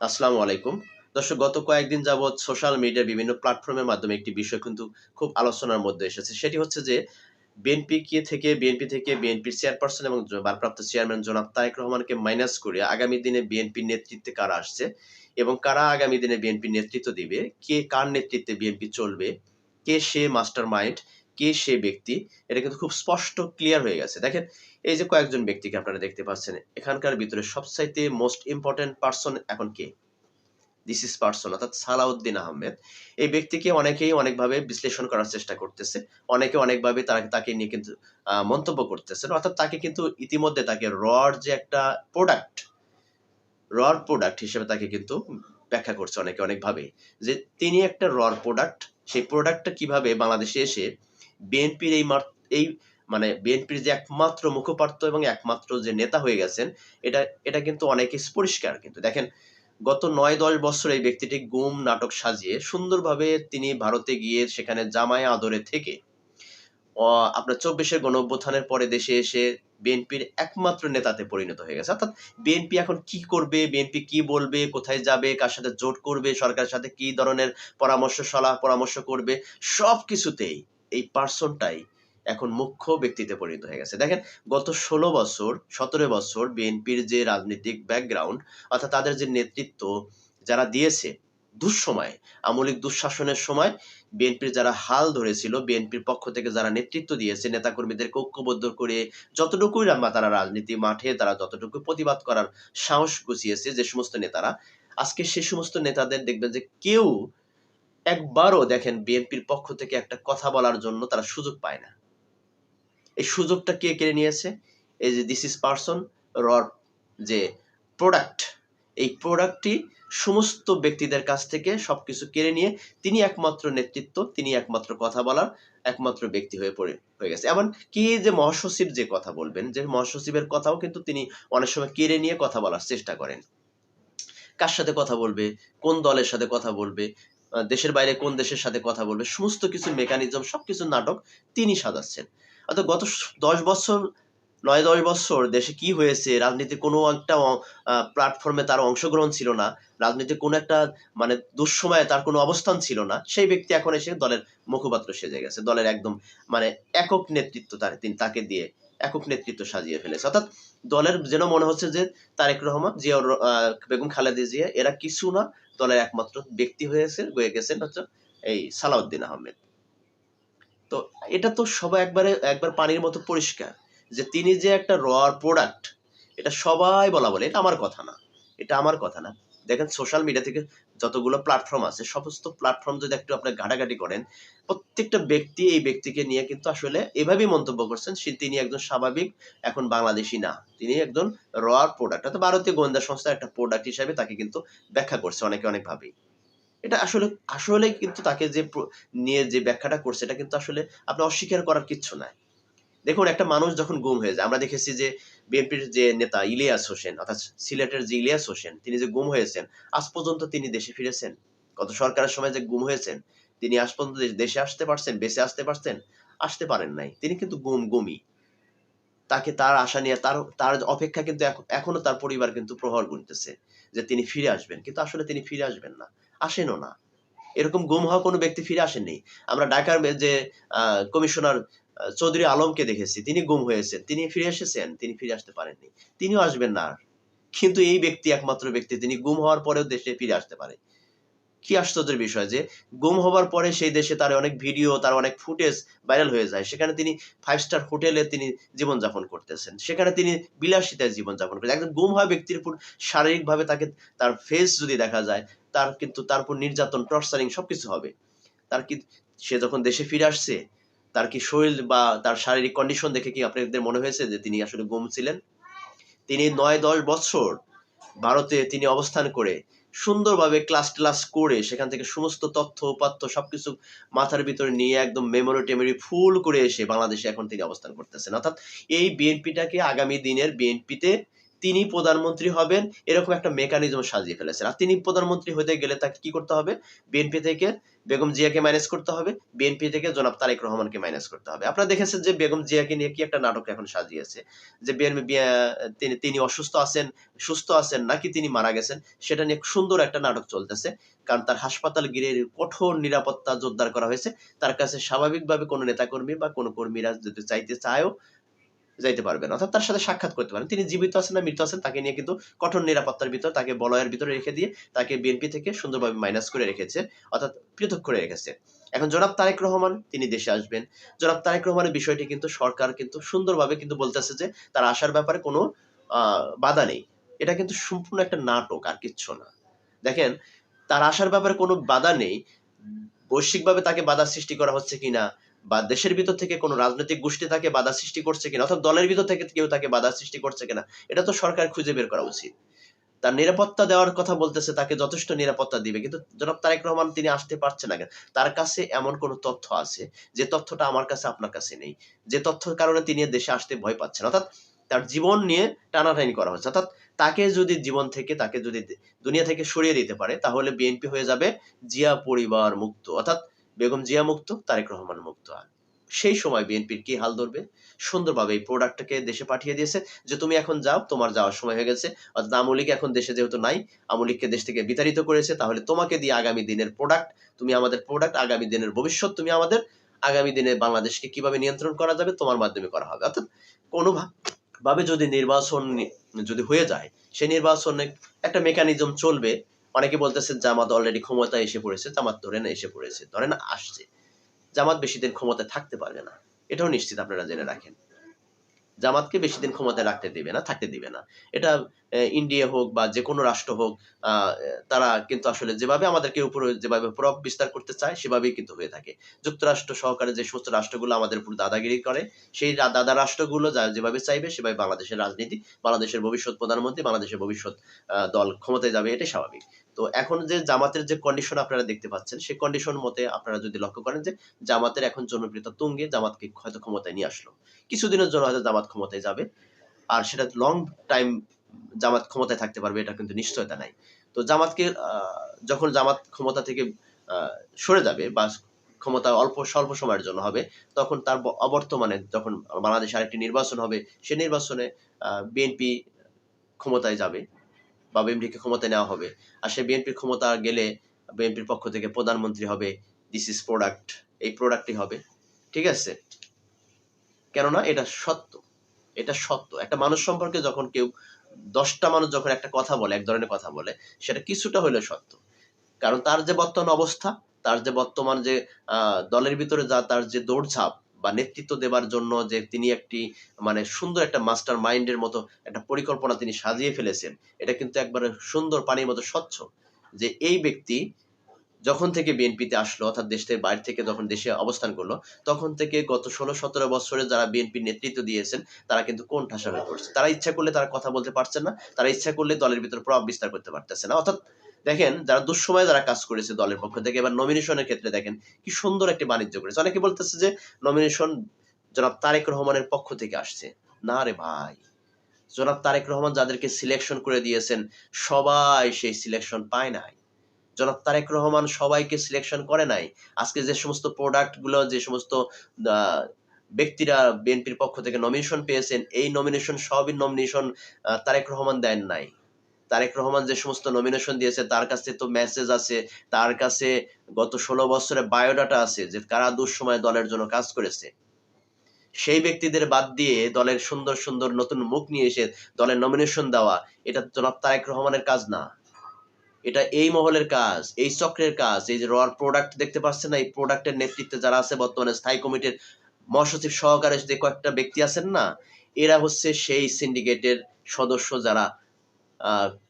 আসসালামু আলাইকুম। দর্শক, গত কয়েকদিন যাবৎ সোশ্যাল মিডিয়ার বিভিন্ন প্ল্যাটফর্মের মাধ্যমে একটি বিষয় কিন্তু খুব আলোচনার মধ্যে এসেছে। সেটি হচ্ছে যে বিএনপি কে থেকে বিএনপি থেকে বিএনপির চেয়ারপারসন এবং ভারপ্রাপ্ত চেয়ারম্যান জনাব তারেক রহমানকে মাইনাস করে আগামী দিনে বিএনপির নেতৃত্বে কারা আসছে এবং কারা আগামী দিনে বিএনপির নেতৃত্ব দিবে? কে কার নেতৃত্বে বিএনপি চলবে? কে সে মাস্টার মাইন্ড কে সে ব্যক্তি, এটা কিন্তু খুব স্পষ্ট ক্লিয়ার হয়ে গেছে। দেখেন, এই যে কয়েকজন ব্যক্তিকে আপনারা দেখতে পাচ্ছেন, এখানকার ভিতরে সবচাইতে মোস্ট ইম্পর্টেন্ট পার্সন এখন কে? দিস ইস পার্সন অর্থাৎ সালাউদ্দিন আহমেদ। এই ব্যক্তিকে অনেকেই অনেকভাবে বিশ্লেষণ করার চেষ্টা করতেছে, অনেকে অনেকভাবে তারা তাকে নিয়ে কিন্তু মন্তব্য করতেছেন। অর্থাৎ তাকে কিন্তু ইতিমধ্যে তাকে রড যে একটা প্রোডাক্ট রড প্রোডাক্ট হিসেবে তাকে কিন্তু ব্যাখ্যা করছে অনেকে অনেকভাবে যে তিনি একটা রড প্রোডাক্ট সেই প্রোডাক্টটা কীভাবে বাংলাদেশে এসে বিএনপির এই এই মানে বিএনপির যে একমাত্র মুখপাত্র এবং একমাত্র যে নেতা হয়ে গেছেন, এটা এটা কিন্তু অনেক পরিষ্কার। কিন্তু দেখেন, গত নয় দশ বছর এই ব্যক্তিটি গুম নাটক সাজিয়ে সুন্দরভাবে তিনি ভারতে গিয়ে সেখানে জামায় আদরে থেকে আপনার চব্বিশের গণ অভ্যুত্থানের পরে দেশে এসে বিএনপির একমাত্র নেতাতে পরিণত হয়ে গেছে। অর্থাৎ বিএনপি এখন কি করবে, বিএনপি কি বলবে, কোথায় যাবে, কার সাথে জোট করবে, সরকারের সাথে কি ধরনের পরামর্শ সলাহ পরামর্শ করবে সব কিছুতেই এই পার্সনটাই এখন মুখ্য ব্যক্তিতে পরিণত হয়ে গেছে। দেখেন, গত ষোলো বছর, সতেরো বছর বিএনপির যে রাজনৈতিক ব্যাকগ্রাউন্ড অর্থাৎ তাদের যে নেতৃত্ব যারা দিয়েছে দুঃসময়, আমলিক দুঃশাসনের সময় বিএনপির যারা হাল ধরেছিল, বিএনপির পক্ষ থেকে যারা নেতৃত্ব দিয়েছে নেতাকর্মীদেরকে ঐক্যবদ্ধ করে যতটুকুই তারা রাজনীতি মাঠে তারা যতটুকু প্রতিবাদ করার সাহস গুছিয়েছে যে সমস্ত নেতারা, আজকে সে সমস্ত নেতাদের দেখবেন যে কেউ একবারও দেখেন বিএনপির পক্ষ থেকে একটা কথা বলার জন্য তারা সুযোগ পায় না। এই সুযোগটা কে কেড়ে নিয়েছে? এই যে দিস ইজ পার্সন রর যে প্রোডাক্ট এই প্রোডাক্টটি সমস্ত ব্যক্তিদের কাছ থেকে সবকিছু কেড়ে নিয়ে তিনি একমাত্র নেতৃত্ব, তিনি একমাত্র কথা বলার, একমাত্র ব্যক্তি হয়ে পড়ে, হয়ে গেছে। এমন কি যে মহাসচিব যে কথা বলবেন, যে মহাসচিবের কথাও কিন্তু তিনি অনেক সময় কেড়ে নিয়ে কথা বলার চেষ্টা করেন। কার সাথে কথা বলবে? কোন দলের সাথে কথা বলবে? দেশের বাইরে কোন দেশের সাথে কথা বলবে সমস্ত কিছু মেকানিজম সবকিছু নাটক তিনি সাজাচ্ছেন। অর্থাৎ গত দশ বছর নয় দশ বছর দেশে কি হয়েছে রাজনীতির কোনো একটা প্ল্যাটফর্মে তার অংশগ্রহণ ছিল না রাজনীতির কোনো একটা মানে দুঃসময়ে তার কোনো অবস্থান ছিল না সেই ব্যক্তি এখন এসে দলের মুখপাত্র সেজে গেছে দলের একদম মানে একক নেতৃত্ব তার তিনি তাকে দিয়ে একক নেতৃত্ব সাজিয়ে ফেলেছে। অর্থাৎ দলের যেন মনে হচ্ছে যে তারেক রহমান আহ, বেগম খালেদা জিয়া এরা কিছু না দলের একমাত্র ব্যক্তি হয়েছে হয়ে গেছেন হচ্ছে এই সালাউদ্দিন আহমেদ। তো এটা তো সবাই একবারে, একবার পানির মতো পরিষ্কার যে তিনি যে একটা র প্রোডাক্ট এটা সবাই বলা বলে, এটা আমার কথা না। এটা আমার কথা না। দেখেন সোশ্যাল মিডিয়া থেকে যতগুলো প্ল্যাটফর্ম আছে, সমস্ত প্ল্যাটফর্ম যদি একটু আপনি ঘাটাঘাটি করেন, প্রত্যেকটা ব্যক্তি এই ব্যক্তিকে নিয়ে কিন্তু আসলে এভাবেই মন্তব্য করছেন তিনি একজন স্বাভাবিক এখন বাংলাদেশি না, তিনি একজন রয়ার প্রোডাক্ট অর্থাৎ ভারতীয় গোয়েন্দা সংস্থার একটা প্রোডাক্ট হিসাবে তাকে কিন্তু ব্যাখ্যা করছে অনেকে অনেকভাবেই। এটা আসলে আসলে কিন্তু তাকে যে নিয়ে যে ব্যাখ্যাটা করছে, এটা কিন্তু আসলে আপনি অস্বীকার করার কিচ্ছু নাই। দেখুন, একটা মানুষ যখন গুম হয়ে যায়, আমরা দেখেছি যে বিএনপির যে নেতা ইলিয়াস হোসেন, অর্থাৎ সিলেটের যে ইলিয়াস হোসেন, তিনি যে গুম হয়েছেন, আজ পর্যন্ত তিনি দেশে ফিরেছেন। গত সরকারের সময় যে গুম হয়েছেন, তিনি আজ পর্যন্ত দেশে আসতে পারছেন, বেঁচে আসতে পারছেন, আসতে পারেন নাই। তিনি কিন্তু গুম গুমি তাকে তার আশা নিয়ে, তার তার অপেক্ষা কিন্তু এখনও তার পরিবার কিন্তু প্রহর গুনতেছে, যে তিনি ফিরে আসবেন। কিন্তু আসলে তিনি ফিরে আসবেন না, আসেনও না। এরকম গুম হওয়া কোনো ব্যক্তি ফিরে আসেননি। আমরা ঢাকার যে কমিশনার চৌধুরী আলমকে দেখেছি, তিনি গুম হয়েছেন, তিনি ফিরে এসেছেন, তিনি ফিরে আসতে পারেননি, তিনিও আসবেন না কিন্তু এই ব্যক্তি, একমাত্র ব্যক্তি, তিনি গুম হওয়ার পরেও দেশে ফিরে আসতে পারে। কি আশ্চর্যের বিষয় যে, গুম হওয়ার পরে সেই দেশে তার অনেক ভিডিও, তার অনেক ফুটেজ ভাইরাল হয়ে যায়। সেখানে তিনি ফাইভ স্টার হোটেলে তিনি জীবনযাপন করতেছেন। সেখানে তিনি বিলাসিতায় জীবনযাপন করেন একজন গুম হওয়া ব্যক্তির উপর শারীরিকভাবে তাকে তার ফেস যদি দেখা যায়, তার কিন্তু তার উপর নির্যাতন টর্চারিং সবকিছু হবে। তার কি, সে যখন দেশে ফিরে আসছে তার কি শরীর বা তার শারীরিক কন্ডিশন দেখে কি আপনাদের মনে হয়েছে যে তিনি আসলে গুম ছিলেন? তিনি নয় দশ বছর ভারতে তিনি অবস্থান করে সুন্দরভাবে ক্লাস ক্লাস করে সেখান থেকে সমস্ত তথ্য উপাত্য সবকিছু মাথার ভিতরে নিয়ে একদম মেমোরি টেমোরি ফুল করে এসে বাংলাদেশে এখন তিনি অবস্থান করতেছেন। অর্থাৎ এই বিএনপিটাকে আগামী দিনের বিএনপিতে তিনি প্রধানমন্ত্রী হবেন, এরকম একটা মেকানিজম সাজিয়ে ফেলেছেন। আর তিনি প্রধানমন্ত্রী হতে গেলে তাকে কি করতে হবে? বিএনপি থেকে বেগম জিয়াকে মাইনাস করতে হবে। বিএনপি থেকে জনাব তারেক রহমানকে মাইনাস করতে হবে। আপনারা দেখেছেন যে বেগম জিয়াকে নিয়ে কি একটা নাটক এখন সাজিয়েছে? যে বিএনপি তিনি অসুস্থ আছেন, সুস্থ আছেন নাকি তিনি মারা গেছেন, সেটা নিয়ে সুন্দর একটা নাটক চলতেছে। কারণ তার হাসপাতাল ঘিরে কঠোর নিরাপত্তা জোরদার করা হয়েছে। তার কাছে স্বাভাবিকভাবে কোনো নেতাকর্মী বা কোনো কর্মীরা যদি চাইতে চায়ও যাইতে পারবেন। অর্থাৎ তার সাথে সাক্ষাৎ করতে পারেন। তিনি জীবিত আছেন না মৃত আছেন, তাকে নিয়ে কিন্তু কঠোর নিরাপত্তার ভিতর, তাকে বলয়ের ভিতরে রেখে দিয়ে তাকে বিএনপি থেকে সুন্দরভাবে মাইনাস করে রেখেছে, অর্থাৎ পৃথক করে রেখেছে। এখন জনাব তারেক রহমান, তিনি দেশে আসবেন। জনাব তারেক রহমানের বিষয়টি কিন্তু সরকার কিন্তু সুন্দরভাবে কিন্তু বলতেছে যে তার আসার ব্যাপারে কোনো বাধা নেই। এটা কিন্তু সম্পূর্ণ একটা নাটক, আর কিচ্ছু না। দেখেন, তার আসার ব্যাপারে কোনো বাধা নেই। বৈশ্বিকভাবে তাকে বাধা সৃষ্টি করা হচ্ছে কিনা বা দেশের ভিতর থেকে কোনো রাজনৈতিক গোষ্ঠী তাকে বাধা সৃষ্টি করছে কিনা অর্থাৎ দলের ভিতর থেকে কেউ তাকে বাধা সৃষ্টি করছে কিনা, এটা তো সরকার খুঁজে বের করা উচিত। তার নিরাপত্তা দেওয়ার কথা বলতেছে, তাকে যথেষ্ট নিরাপত্তা দিবে। কিন্তু জনাব তারেক রহমান তিনি আসতে পারছে না কেন? তার কাছে এমন কোনো তথ্য আছে যে তথ্যটা আমার কাছে, আপনার কাছে নেই। যে তথ্যের কারণে তিনি দেশে আসতে ভয় পাচ্ছেন। অর্থাৎ তার জীবন নিয়ে টানাটানি করা হচ্ছে। অর্থাৎ তাকে যদি জীবন থেকে, তাকে যদি দুনিয়া থেকে সরিয়ে দিতে পারে, তাহলে বিএনপি হয়ে যাবে জিয়া পরিবার মুক্ত। অর্থাৎ বেগম জিয়া মুক্ত, তারেক রহমান মুক্ত। সেই সময় বিএনপির কি হাল ধরবে? সুন্দরভাবে এই প্রোডাক্টটাকে দেশে পাঠিয়ে দিয়েছে যে, তুমি এখন যাও, তোমার যাওয়ার সময় হয়ে গেছে। অর্থাৎ আমলিক এখন দেশে যেহেতু নাই আমলিককে দেশ থেকে বিতাড়িত করেছে, তাহলে তোমাকে দিয়ে আগামী দিনের প্রোডাক্ট তুমি আমাদের প্রোডাক্ট আগামী দিনের ভবিষ্যৎ তুমি আমাদের, আগামী দিনে বাংলাদেশকে কীভাবে নিয়ন্ত্রণ করা যাবে, তোমার মাধ্যমে করা হবে। অর্থাৎ কোনো ভাবে যদি নির্বাচন যদি হয়ে যায়, সেই নির্বাচনে একটা মেকানিজম চলবে অনেকে বলতেছে জামাত অলরেডি ক্ষমতায় এসে পড়েছে, জামাত ধরেন এসে পড়েছে ধরেন আসছে। জামাত বেশি দিন ক্ষমতায় থাকতে পারবে না। এটাও নিশ্চিত আপনারা জেনে রাখেন। জামাতকে বেশি দিন ক্ষমতায় রাখতে দিবে না, থাকতে দিবে না। এটা ইন্ডিয়া হোক বা যে কোনো রাষ্ট্র হোক তারা কিন্তু আসলে যেভাবে আমাদেরকে উপরে, যেভাবে প্রভাব বিস্তার করতে চায়, সেভাবেই কিন্তু হয়ে থাকে। যুক্তরাষ্ট্র সহকারে যে সমস্ত রাষ্ট্রগুলো আমাদের উপর দাদাগিরি করে, সেই দাদা রাষ্ট্রগুলো যা, যেভাবে চাইবে, সেভাবে বাংলাদেশের রাজনীতি, বাংলাদেশের ভবিষ্যৎ প্রধানমন্ত্রী, বাংলাদেশের ভবিষ্যৎ দল ক্ষমতায় যাবে, এটাই স্বাভাবিক। তো এখন যে জামাতের যে কন্ডিশন আপনারা দেখতে পাচ্ছেন, সেই কন্ডিশন মতে আপনারা যদি লক্ষ্য করেন যে জামাতের এখন জনপ্রিয়তা তুঙ্গে জামাতকে হয়তো ক্ষমতায় নিয়ে আসলো। কিছুদিনের জন্য হয়তো জামাত ক্ষমতায় যাবে, আর সেটা লং টাইম জামাত ক্ষমতায় থাকতে পারবে, এটা কিন্তু নিশ্চয়তা নাই। তো জামাতকে যখন জামাত ক্ষমতা থেকে সরে যাবে বা ক্ষমতা অল্প, স্বল্প সময়ের জন্য হবে, তখন তার অবর্তমানে যখন বাংলাদেশে আরেকটি নির্বাচন হবে, সে নির্বাচনে বিএনপি ক্ষমতায় যাবে। বা বিএনপিকে ক্ষমতায় নেওয়া হবে। আর সে বিএনপি ক্ষমতা গেলে বিএনপির পক্ষ থেকে প্রধানমন্ত্রী হবে দিস ইজ প্রোডাক্ট এই প্রোডাক্টই হবে। ঠিক আছে? কেননা এটা সত্য এটা সত্য। একটা মানুষ সম্পর্কে যখন কেউ দশটা মানুষ যখন একটা কথা বলে, এক ধরনের কথা বলে, সেটা কিছুটা হলেও সত্য। কারণ তার যে বর্তমান অবস্থা, তার যে বর্তমান যে দলের ভিতরে যা, তার যে দৌড়ঝাঁপ বা নেতৃত্ব দেবার জন্য যে তিনি একটি মানে সুন্দর একটা মাস্টার মাইন্ডের মতো একটা পরিকল্পনা তিনি সাজিয়ে ফেলেছেন, এটা কিন্তু একবারে সুন্দর পানির মতো স্বচ্ছ যে এই ব্যক্তি যখন থেকে বিএনপিতে আসলো, অর্থাৎ দেশ থেকে বাইরে থেকে যখন দেশে অবস্থান করল, তখন থেকে গত ষোলো সতেরো বছরে যারা বিএনপির নেতৃত্ব দিয়েছেন, তারা কিন্তু কোন ঠাসা হয়ে পড়ছে। তারা ইচ্ছা করলে তারা কথা বলতে পারছেন না, তারা ইচ্ছা করলে দলের ভিতরে প্রভাব বিস্তার করতে পারতেছে না। অর্থাৎ দেখেন, যারা দুঃসময়ে যারা কাজ করেছে দলের পক্ষ থেকে এবার নমিনেশনের ক্ষেত্রে দেখেন কি সুন্দর একটি বাণিজ্য করেছে। অনেকে বলতেছে যে নমিনেশন জনাব তারেক রহমানের পক্ষ থেকে আসছে। না রে ভাই। জনাব তারেক রহমান যাদেরকে সিলেকশন করে দিয়েছেন, সবাই সেই সিলেকশন পায় নাই। জনাব তারেক রহমান সবাইকে সিলেকশন করে নাই। আজকে যে সমস্ত প্রোডাক্টগুলো, যে সমস্ত ব্যক্তিরা বিএনপির পক্ষ থেকে নমিনেশন পেয়েছেন, এই নমিনেশন সবই নমিনেশন তারেক রহমান দেন নাই। তারেক রহমান যে সমস্ত নমিনেশন দিয়েছে, তার কাছে তো মেসেজ আছে, তার কাছে গত ষোলো বছরে বায়োডাটা আছে যে কারা দুঃসময় দলের জন্য কাজ করেছে। সেই ব্যক্তিদের বাদ দিয়ে দলের সুন্দর সুন্দর নতুন মুখ নিয়ে এসে দলের নমিনেশন দেওয়া, এটা জনাব তারেক রহমানের কাজ না। এটা এই মহলের কাজ, এই চক্রের কাজ, এই যে রয়ার প্রোডাক্ট দেখতে পাচ্ছেন না, এই প্রোডাক্টের নেতৃত্বে যারা আছে বর্তমানে স্থায়ী কমিটির মহাসচিব সহকারে যে কয়েকটা ব্যক্তি আছেন না, এরা হচ্ছে সেই সিন্ডিকেটের সদস্য যারা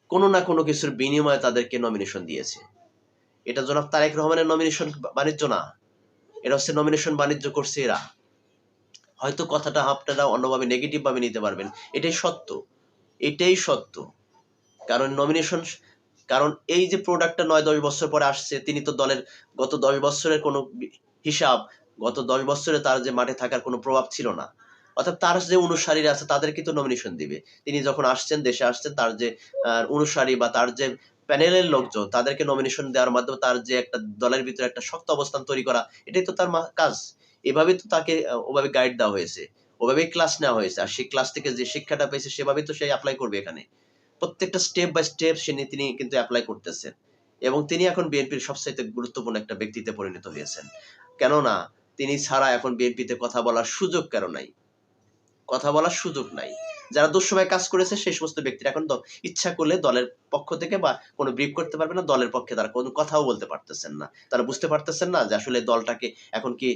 কোনো না কোনো কিছুর বিনিময়ে তাদেরকে নমিনেশন দিয়েছে। এটা জনাব তারেক রহমানের নমিনেশন বাণিজ্য না। এটা হচ্ছে নমিনেশন বাণিজ্য করছে এরা। হয়তো কথাটা আপনারা অন্যভাবে নেগেটিভ ভাবে নিতে পারবেন। এটাই সত্য। এটাই সত্য। কারণ নমিনেশন কারণ এই যে প্রোডাক্টটা নয়, দশ বছর পরে আসছে, তিনি তো দলের গত দশ বছরের কোনো হিসাব, গত দশ বছরে তার যে মাঠে থাকার কোনো প্রভাব ছিল না। অর্থাৎ তার যে অনুসারীরা আছে, তাদেরকে তো নমিনেশন দিবে। তিনি যখন আসছেন, দেশে আসছেন, তার যে অনুসারী বা তার যে প্যানেলের লোকজন, তাদেরকে নমিনেশন দেওয়ার মাধ্যমে তার যে একটা দলের ভিতরে একটা শক্ত অবস্থান তৈরি করা, এটাই তো তার কাজ। এভাবে তো তাকে ওভাবে গাইড দেওয়া হয়েছে। ওভাবেই ক্লাস নেওয়া হয়েছে। আর সেই ক্লাস থেকে যে শিক্ষাটা পেয়েছে, সেভাবেই তো সে অ্যাপ্লাই করবে এখানে। প্রত্যেকটা স্টেপ বাই স্টেপ সে তিনি কিন্তু অ্যাপ্লাই করতেছেন। এবং তিনি এখন বিএনপির সবচাইতে গুরুত্বপূর্ণ একটা ব্যক্তিতে পরিণত হয়েছেন। কেননা, তিনি ছাড়া এখন বিএনপিতে কথা বলার সুযোগ কেন নাই। কথা বলার সুযোগ নাই। যারা দুঃসময় কাজ করেছে, সেই সমস্ত ব্যক্তিরা এখন ইচ্ছা করলে দলের পক্ষ থেকে বা কোনো ব্রিফ করতে পারবে না, দলের পক্ষে তারা কোনো কথাও বলতে পারতেছেন না। তারা বুঝতে পারতেছেন না যে আসলে দলটাকে এখন কি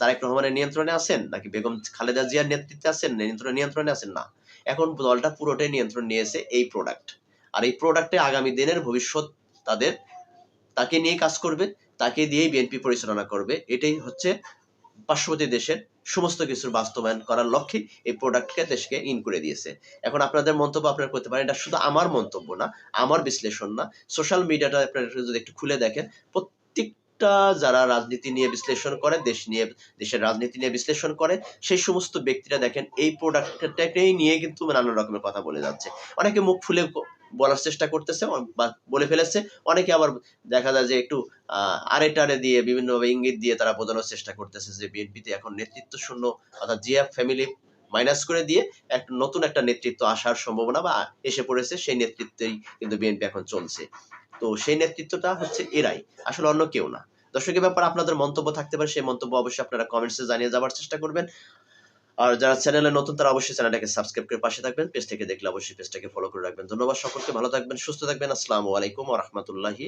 তারেক রহমানের নিয়ন্ত্রণে আছেন, নাকি বেগম খালেদা জিয়ার নেতৃত্বে আছেন নিয়ন্ত্রণে নিয়ন্ত্রণে আছেন? না। এখন দলটা পুরোটাই নিয়ন্ত্রণ নিয়েছে এই প্রোডাক্ট আর এই প্রোডাক্টে আগামী দিনের ভবিষ্যৎ তাদের, তাকে নিয়ে কাজ করবে, তাকে দিয়েই বিএনপি পরিচালনা করবে। এটাই হচ্ছে পার্শ্ববর্তী দেশের সমস্ত কিছুর বাস্তবায়ন করার লক্ষ্যে এই প্রোডাক্টকে দেশকে ইন করে দিয়েছে। এখন আপনাদের মন্তব্য আপনারা করতে পারেন, এটা শুধু আমার মন্তব্য না, আমার বিশ্লেষণ না সোশ্যাল মিডিয়াটা আপনারা যদি একটু খুলে দেখেন, প্রত্যেকটা যারা রাজনীতি নিয়ে বিশ্লেষণ করে, দেশ নিয়ে, দেশের রাজনীতি নিয়ে বিশ্লেষণ করে, সেই সমস্ত ব্যক্তিরা দেখেন এই প্রোডাক্টটাকেই নিয়ে কিন্তু নানান রকমের কথা বলে যাচ্ছে। অনেকে মুখ ফুলে বলার চেষ্টা করতেছে বা বলে ফেলেছে। অনেকে আবার দেখা যায় যে একটু আরে টারে দিয়ে বিভিন্নভাবে ইঙ্গিত দিয়ে তারা বোঝানোর চেষ্টা করতেছে যে বিএনপিতে এখন নেতৃত্ব শূন্য অর্থাৎ জিয়া ফ্যামিলি মাইনাস করে দিয়ে একটা নতুন একটা নেতৃত্ব আসার সম্ভাবনা বা এসে পড়েছে, সেই নেতৃত্বেই কিন্তু বিএনপি এখন চলছে। তো সেই নেতৃত্বটা হচ্ছে এরাই, আসলে অন্য কেউ না। দর্শকের ব্যাপারে আপনাদের মন্তব্য থাকতে পারে, সেই মন্তব্য অবশ্যই আপনারা কমেন্টসে জানিয়ে যাওয়ার চেষ্টা করবেন। আর যারা চ্যানেলে নতুন, তারা অবশ্যই চ্যানেলটাকে সাবস্ক্রাইব করে পাশে থাকবেন। পেজ থেকে দেখলে অবশ্যই পেজটাকে ফলো করে রাখবেন। ধন্যবাদ, সকলকে ভালো থাকবেন, সুস্থ থাকবেন। আসসালামু আলাইকুম ওয়া রাহমাতুল্লাহি